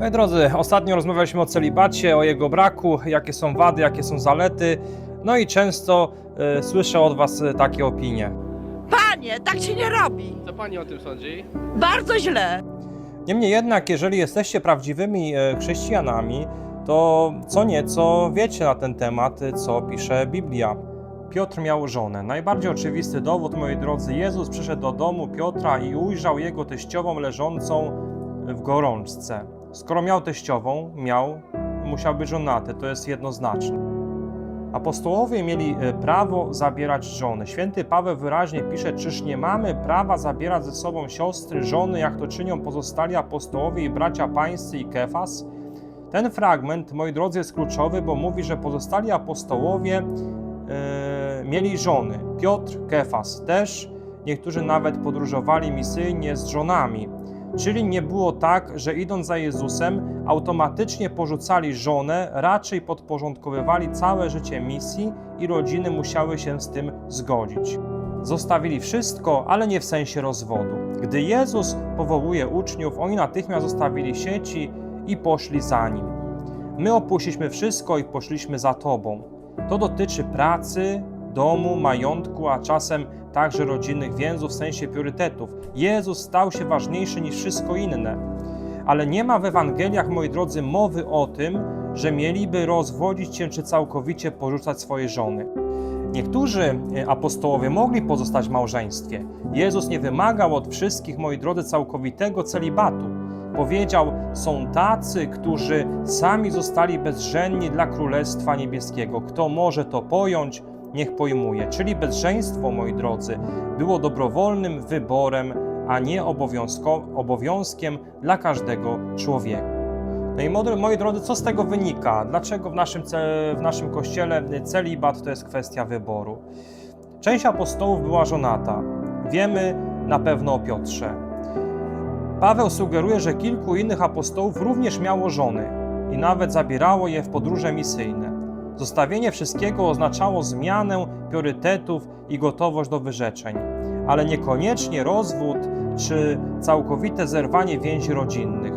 Moi drodzy, ostatnio rozmawialiśmy o celibacie, o jego braku, jakie są wady, jakie są zalety. No i często e, słyszę od Was e, takie opinie. Panie, tak się nie robi. Co pani o tym sądzi? Bardzo źle. Niemniej jednak, jeżeli jesteście prawdziwymi e, chrześcijanami, to co nieco wiecie na ten temat, e, co pisze Biblia. Piotr miał żonę. Najbardziej oczywisty dowód, moi drodzy, Jezus przyszedł do domu Piotra i ujrzał jego teściową leżącą w gorączce. Skoro miał teściową, miał, musiał być żonaty, to jest jednoznaczne. Apostołowie mieli e, prawo zabierać żony. Święty Paweł wyraźnie pisze, czyż nie mamy prawa zabierać ze sobą siostry, żony, jak to czynią pozostali apostołowie i bracia pańscy i Kefas? Ten fragment, moi drodzy, jest kluczowy, bo mówi, że pozostali apostołowie e, mieli żony. Piotr, Kefas też, niektórzy nawet podróżowali misyjnie z żonami. Czyli nie było tak, że idąc za Jezusem, automatycznie porzucali żonę, raczej podporządkowywali całe życie misji i rodziny musiały się z tym zgodzić. Zostawili wszystko, ale nie w sensie rozwodu. Gdy Jezus powołuje uczniów, oni natychmiast zostawili sieci i poszli za nim. My opuściliśmy wszystko i poszliśmy za Tobą. To dotyczy pracy, domu, majątku, a czasem także rodzinnych więzów w sensie priorytetów. Jezus stał się ważniejszy niż wszystko inne. Ale nie ma w Ewangeliach, moi drodzy, mowy o tym, że mieliby rozwodzić się czy całkowicie porzucać swoje żony. Niektórzy e, apostołowie mogli pozostać w małżeństwie. Jezus nie wymagał od wszystkich, moi drodzy, całkowitego celibatu. Powiedział: Są tacy, którzy sami zostali bezżenni dla Królestwa Niebieskiego. Kto może to pojąć, niech pojmuje. Czyli bezżeństwo, moi drodzy, było dobrowolnym wyborem, a nie obowiązkiem dla każdego człowieka. No i moi- drodzy, co z tego wynika? Dlaczego w naszym, w naszym kościele celibat to jest kwestia wyboru? Część apostołów była żonata. Wiemy na pewno o Piotrze. Paweł sugeruje, że kilku innych apostołów również miało żony i nawet zabierało je w podróże misyjne. Zostawienie wszystkiego oznaczało zmianę priorytetów i gotowość do wyrzeczeń, ale niekoniecznie rozwód czy całkowite zerwanie więzi rodzinnych.